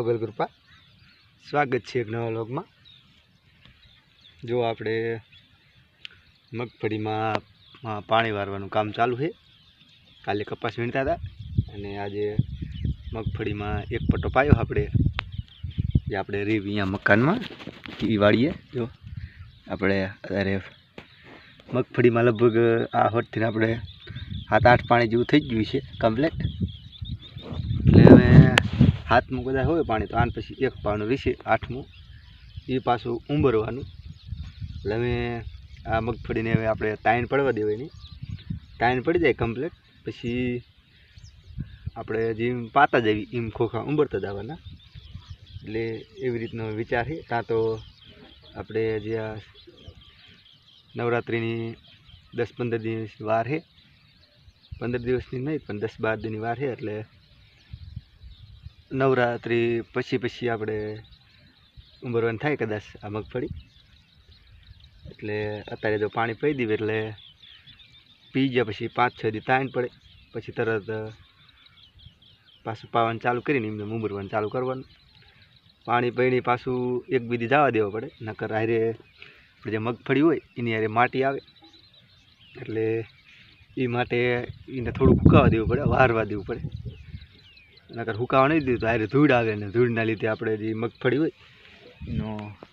મોગલ કૃપા સ્વાગત છે એક નવા લોગમાં જો આપણે મગફળીમાં પાણી વારવાનું કામ ચાલુ છે. કાલે કપાસ વીણતા હતા અને આજે મગફળીમાં એક પટ્ટો પાયો આપણે. જે આપણે રીવ અહીંયા મકાનમાં એ વાળીએ. જો, આપણે અત્યારે મગફળીમાં લગભગ આ હોટથી આપણે સાત આઠ પાણી જેવું થઈ ગયું છે કમ્પ્લેટ એટલે હવે હાથમાં કદાચ હોય પાણી, તો આને પછી એક પાણું વિશે આઠમું એ પાછું ઉંબરવાનું. એટલે હવે આ મગફળીને હવે આપણે તાઈન પડવા દેવાની. તાઈન પડી જાય કમ્પ્લેટ પછી આપણે જેમ પાતા જવી એમ ખોખા ઉંબરતા જવાના. એટલે એવી રીતનો વિચાર છે. ત્યાં તો આપણે જે આ નવરાત્રિની દસ પંદર દિવસ વાર છે. પંદર દિવસની નહીં, પણ દસ બાર દિનની વાર છે, એટલે નવરાત્રિ પછી પછી આપણે ઉંબરવાનું થાય કદાચ આ મગફળી. એટલે અત્યારે જો પાણી પી દીધું એટલે પી ગયા પછી પાંચ છ દી તાણ પડે. પછી તરત પાછું પાવાનું ચાલુ કરીને એમને ઉંબરવાનું ચાલુ કરવાનું. પાણી પીણી પાછું એક બીજી જવા દેવા પડે. નકર હારે જે મગફળી હોય એની હારે માટી આવે. એટલે એ માટે એને થોડું ઉકાવા દેવું પડે, વારવા દેવું પડે. નકર હુકાવા નહીં દીધું તો ધૂળ આવે ને ધૂળના લીધે આપણે જે મગફળી હોય નો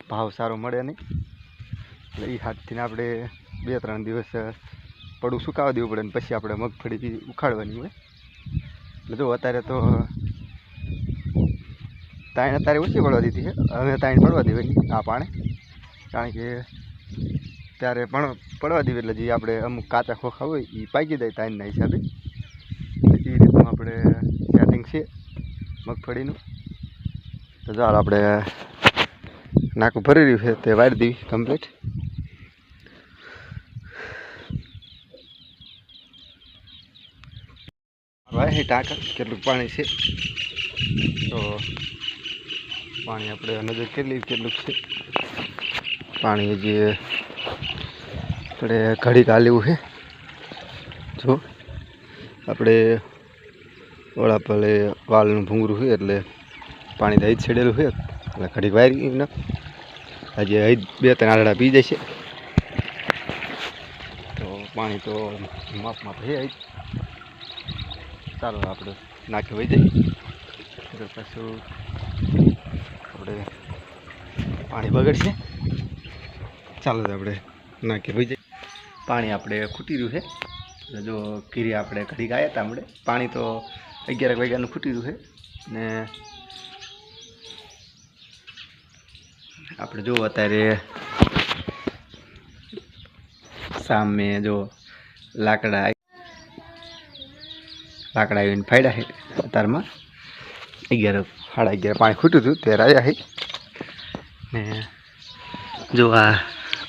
ભાવ સારો મળે નહીં. એટલે એ હાથથી આપણે બે ત્રણ દિવસ પડું સુકાવા દેવું પડે ને પછી આપણે મગફળી ઉખાડવાની હોય. એટલે જો અત્યારે તો તાણ અત્યારે ઓછી પડવા દીધી છે. હવે તાણ પડવા દેવાની આ પાણે. કારણ કે ત્યારે પણ પડવા દેવી એટલે જે આપણે અમુક કાચા ખોખા હોય એ પાકી જાય તાણના હિસાબે એ રીતનું આપણે સેટિંગ છે મગફળીનું. તો ચાલ આપણે નાકું ભરી રહ્યું છે તે વાળી દેવી કમ્પ્લીટ વાય ટાંકા, કેટલું પાણી છે. તો પાણી આપણે નજર કેટલી કેટલું છે. પાણી જે આપણે ઘડી કાલેવું છે. જો, આપણે ઓળા પલે વાલનું ભૂંગરું હોય એટલે પાણી દહીં છેડેલું હોય. એટલે ઘડીક વાયરી ને હજી અહીં બે ત્રણ આડા પી જશે. તો પાણી તો માપમાં થઈ હજી ચાલો આપણે નાખી વહી જઈએ. પાછું આપણે પાણી બગડશે. ચાલો આપણે નાખી વહી જઈએ. પાણી આપણે ખૂટી રહ્યું છે. જો કીરી આપણે ઘડી ગયા હતા આપણે પાણી તો અગિયાર વાગ્યાનું ખૂટી રહ્યું છે ને આપણે જો અત્યારે સામે જો લાકડા લાકડા આવીને ફાડ્યા છે અત્યારમાં અગિયાર સાડા અગિયાર પાણી ખૂટ્યું હતું ત્યારે આવ્યા છે ને જો આ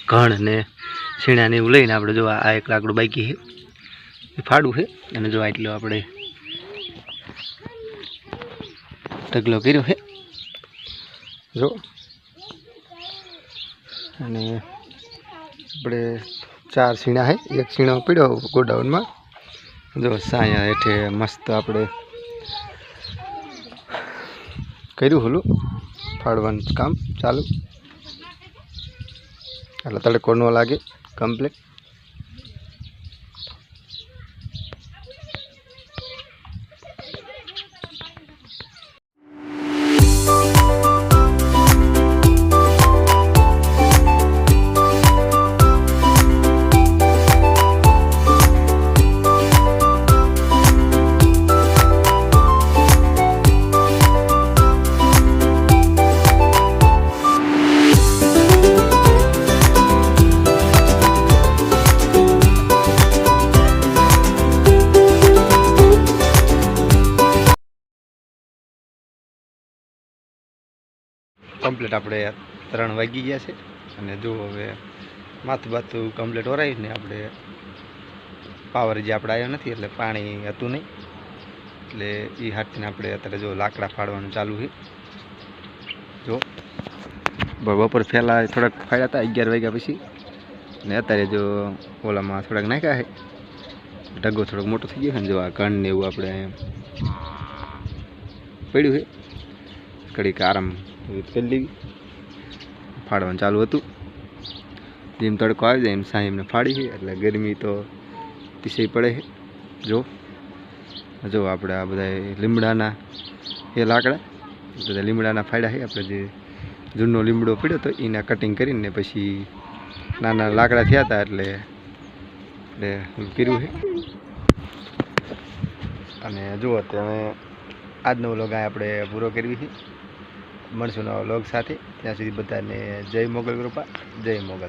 ઘણ ને છીણાને એવું લઈને આપણે જો આ એક લાકડું બાકી છે એ ફાડું છે અને જો આટલું આપણે ઢગલો કર્યો છે જો. અને આપણે ચાર સીણા છે એક સીણો પીડ્યો ગોડાઉનમાં. જો સાયા હેઠે મસ્ત આપણે કર્યું હલું. ફાડવાનું કામ ચાલુ. એટલે તડકો ન લાગે. કમ્પ્લીટ. કમ્પ્લીટ આપણે ત્રણ વાગી ગયા છે. અને જો હવે માથું બાથું કમ્પ્લીટ ઓરાવીને આપણે પાવર જે આપણે આવ્યો નથી એટલે પાણી હતું નહીં. એટલે એ હાથથી આપણે અત્યારે જો લાકડા ફાડવાનું ચાલુ છે. જો બપોર પહેલાં થોડાક ફાડ્યા હતા અગિયાર વાગ્યા પછી. ને અત્યારે જો ઓલામાં થોડાક નાખ્યા છે. ઢગો થોડોક મોટો થઈ ગયો છે ને જો આ કણ ને એવું આપણે પડ્યું છે. ઘડીક આરામ કરી લેવી ફાડવાનું ચાલુ હતું. જેમ તડકો આવી જાય એમ સાંઈ એમને ફાડી છે એટલે ગરમી તો પીસાઈ પડે છે. જો જો આપણે આ બધા લીમડાના એ લાકડા બધા લીમડાના ફાડ્યા છે. આપણે જે જૂનો લીમડો પડ્યો તો એના કટિંગ કરીને પછી નાના લાકડા થયા હતા એટલે એટલે કર્યું છે. અને જુઓ તમે આજનો વ્લોગ આપણે પૂરો કરવી છે મળશું નવા વ્લોગ સાથે. ત્યાં સુધી બધાને જય મોગલ કૃપા જય મોગલ.